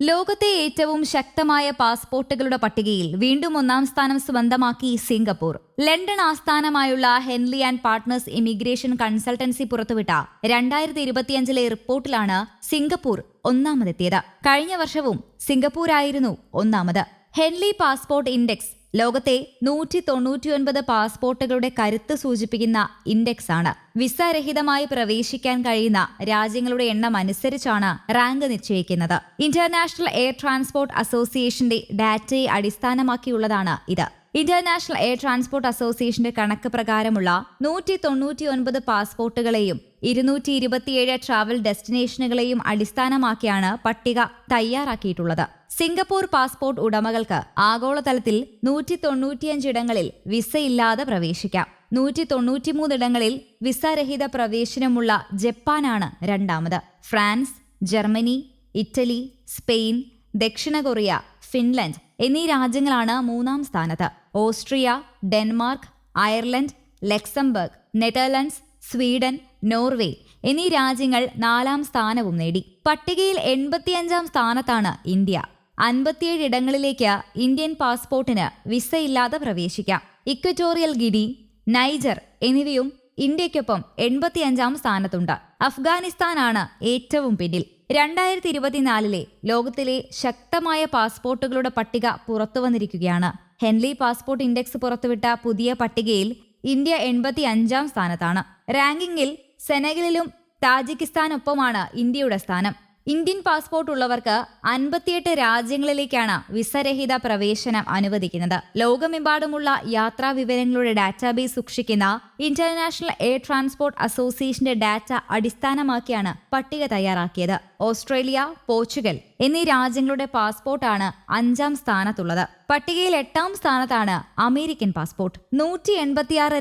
ലോകത്തെ ഏറ്റവും ശക്തമായ പാസ്പോർട്ടുകളുടെ പട്ടികയിൽ വീണ്ടും ഒന്നാം സ്ഥാനം സ്വന്തമാക്കി സിംഗപ്പൂർ. ലണ്ടൻ ആസ്ഥാനമായുള്ള Henley and partners immigration consultancy പുറത്തുവിട്ട രണ്ടായിരത്തി ഇരുപത്തിയഞ്ചിലെ റിപ്പോർട്ടിലാണ് സിംഗപ്പൂർ ഒന്നാമതെത്തിയത്. കഴിഞ്ഞ വർഷവും സിംഗപ്പൂരായിരുന്നു ഒന്നാമത്. ഹെൻലി പാസ്പോർട്ട് ഇൻഡെക്സ് ലോകത്തെ നൂറ്റി തൊണ്ണൂറ്റിയൊൻപത് പാസ്പോർട്ടുകളുടെ കരുത്ത് സൂചിപ്പിക്കുന്ന ഇൻഡെക്സ് ആണ് വിസ രഹിതമായി പ്രവേശിക്കാൻ കഴിയുന്ന രാജ്യങ്ങളുടെ എണ്ണം അനുസരിച്ചാണ് റാങ്ക് നിശ്ചയിക്കുന്നത്. ഇന്റർനാഷണൽ എയർ ട്രാൻസ്പോർട്ട് അസോസിയേഷന്റെ ഡാറ്റയെ അടിസ്ഥാനമാക്കിയുള്ളതാണ് ഇത്. ഇന്റർനാഷണൽ എയർ ട്രാൻസ്പോർട്ട് അസോസിയേഷന്റെ കണക്ക് പ്രകാരമുള്ള നൂറ്റി തൊണ്ണൂറ്റിയൊൻപത് പാസ്പോർട്ടുകളെയും ഇരുന്നൂറ്റി ഇരുപത്തിയേഴ് ട്രാവൽ ഡെസ്റ്റിനേഷനുകളെയും അടിസ്ഥാനമാക്കിയാണ് പട്ടിക തയ്യാറാക്കിയിട്ടുള്ളത്. സിംഗപ്പൂർ പാസ്പോർട്ട് ഉടമകൾക്ക് ആഗോളതലത്തിൽ നൂറ്റി തൊണ്ണൂറ്റിയഞ്ചിടങ്ങളിൽ വിസയില്ലാതെ പ്രവേശിക്കാം. നൂറ്റി തൊണ്ണൂറ്റിമൂന്നിടങ്ങളിൽ വിസരഹിത പ്രവേശനമുള്ള ജപ്പാനാണ് രണ്ടാമത്. ഫ്രാൻസ് ജർമ്മനി ഇറ്റലി സ്പെയിൻ ദക്ഷിണ കൊറിയ ഫിൻലൻഡ് എന്നീ രാജ്യങ്ങളാണ് മൂന്നാം സ്ഥാനത്ത്. Austria Denmark Ireland Luxembourg Netherlands Sweden Norway എന്നീ രാജ്യങ്ങൾ നാലാം സ്ഥാനവും നേടി. പട്ടികയിൽ എൺപത്തിയഞ്ചാം സ്ഥാനത്താണ് ഇന്ത്യ. അൻപത്തിയേഴ് ഇടങ്ങളിലേക്ക് ഇന്ത്യൻ പാസ്പോർട്ടിന് വിസയില്ലാതെ പ്രവേശിക്കാം. ഇക്വറ്റോറിയൽ ഗിനി നൈജർ എന്നിവയും ഇന്ത്യയ്ക്കൊപ്പം എൺപത്തിയഞ്ചാം സ്ഥാനത്തുണ്ട്. അഫ്ഗാനിസ്ഥാനാണ് ഏറ്റവും പിന്നിൽ. രണ്ടായിരത്തി ഇരുപത്തിനാലിലെ ലോകത്തിലെ ശക്തമായ പാസ്പോർട്ടുകളുടെ പട്ടിക പുറത്തുവന്നിരിക്കുകയാണ്. ഹെൻലി പാസ്പോർട്ട് ഇൻഡെക്സ് പുറത്തുവിട്ട പുതിയ പട്ടികയിൽ ഇന്ത്യ എൺപത്തി അഞ്ചാം സ്ഥാനത്താണ്. റാങ്കിങ്ങിൽ സെനഗലിലും താജിക്കിസ്ഥാനൊപ്പമാണ് ഇന്ത്യയുടെ സ്ഥാനം. ഇന്ത്യൻ പാസ്പോർട്ട് ഉള്ളവർക്ക് അൻപത്തിയെട്ട് രാജ്യങ്ങളിലേക്കാണ് വിസരഹിത പ്രവേശനം അനുവദിക്കുന്നത്. ലോകമെമ്പാടുമുള്ള യാത്രാ വിവരങ്ങളുടെ ഡാറ്റാബേസ് സൂക്ഷിക്കുന്ന ഇന്റർനാഷണൽ എയർ ട്രാൻസ്പോർട്ട് അസോസിയേഷന്റെ ഡാറ്റ അടിസ്ഥാനമാക്കിയാണ് പട്ടിക തയ്യാറാക്കിയത്. ഓസ്ട്രേലിയ പോർച്ചുഗൽ എന്നീ രാജ്യങ്ങളുടെ പാസ്പോർട്ടാണ് അഞ്ചാം സ്ഥാനത്തുള്ളത്. പട്ടികയിൽ എട്ടാം സ്ഥാനത്താണ് അമേരിക്കൻ പാസ്പോർട്ട് നൂറ്റി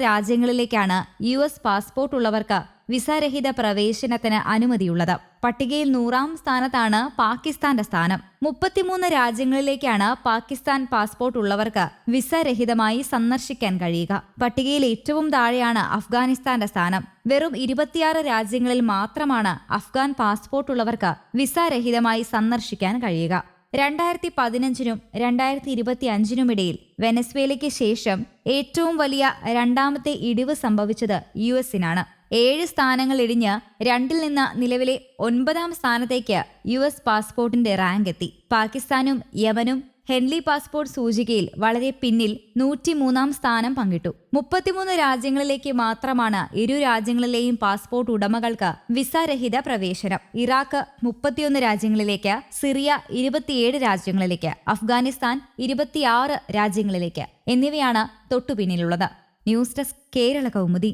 രാജ്യങ്ങളിലേക്കാണ് യു പാസ്പോർട്ട് ഉള്ളവർക്ക് വിസരഹിത പ്രവേശനത്തിന് അനുമതിയുള്ളത്. പട്ടികയിൽ നൂറാം സ്ഥാനത്താണ് പാകിസ്ഥാന്റെ സ്ഥാനം. മുപ്പത്തിമൂന്ന് രാജ്യങ്ങളിലേക്കാണ് പാകിസ്ഥാൻ പാസ്പോർട്ട് ഉള്ളവർക്ക് വിസരഹിതമായി സന്ദർശിക്കാൻ കഴിയുക. പട്ടികയിൽ ഏറ്റവും താഴെയാണ് അഫ്ഗാനിസ്ഥാന്റെ സ്ഥാനം. വെറും ഇരുപത്തിയാറ് രാജ്യങ്ങളിൽ മാത്രമാണ് അഫ്ഗാൻ പാസ്പോർട്ട് ഉള്ളവർക്ക് വിസരഹിതമായി സന്ദർശിക്കാൻ കഴിയുക. രണ്ടായിരത്തി പതിനഞ്ചിനും രണ്ടായിരത്തി ഇരുപത്തി അഞ്ചിനുമിടയിൽ വെനസ്വേലയ്ക്ക് ശേഷം ഏറ്റവും വലിയ രണ്ടാമത്തെ ഇടിവ് സംഭവിച്ചത് യു എസിനാണ്. ഏഴ് സ്ഥാനങ്ങൾ ഇടിഞ്ഞ് രണ്ടിൽ നിന്ന് നിലവിലെ ഒൻപതാം സ്ഥാനത്തേക്ക് യു എസ് പാസ്പോർട്ടിന്റെ റാങ്ക് എത്തി. പാകിസ്ഥാനും യമനും ഹെൻലി പാസ്പോർട്ട് സൂചികയിൽ വളരെ പിന്നിൽ നൂറ്റിമൂന്നാം സ്ഥാനം പങ്കിട്ടു. മുപ്പത്തിമൂന്ന് രാജ്യങ്ങളിലേക്ക് മാത്രമാണ് ഇരു രാജ്യങ്ങളിലെയും പാസ്പോർട്ട് ഉടമകൾക്ക് വിസാരഹിത പ്രവേശനം. ഇറാഖ് മുപ്പത്തിയൊന്ന് രാജ്യങ്ങളിലേക്ക് സിറിയ ഇരുപത്തിയേഴ് രാജ്യങ്ങളിലേക്ക് അഫ്ഗാനിസ്ഥാൻ ഇരുപത്തിയാറ് രാജ്യങ്ങളിലേക്ക് എന്നിവയാണ് തൊട്ടുപിന്നിലുള്ളത്. News desk Kerala Kaumudi.